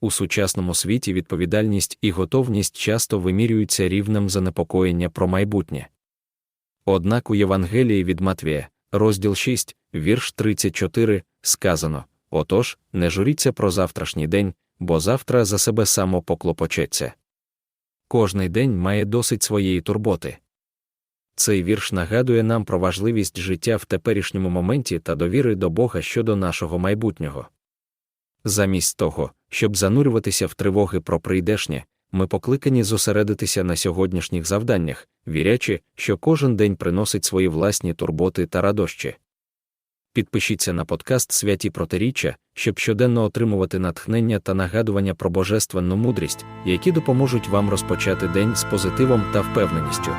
У сучасному світі відповідальність і готовність часто вимірюються рівнем занепокоєння про майбутнє. Однак у Євангелії від Матвія, розділ 6, вірш 34, сказано Отож, не журіться про завтрашній день, бо завтра за себе само поклопочеться. Кожний день має досить своєї турботи. Цей вірш нагадує нам про важливість життя в теперішньому моменті та довіри до Бога щодо нашого майбутнього. Замість того, щоб занурюватися в тривоги про прийдешнє, ми покликані зосередитися на сьогоднішніх завданнях, вірячи, що кожен день приносить свої власні турботи та радощі. Підпишіться на подкаст Святі Протиріччя, щоб щоденно отримувати натхнення та нагадування про божественну мудрість, які допоможуть вам розпочати день з позитивом та впевненістю.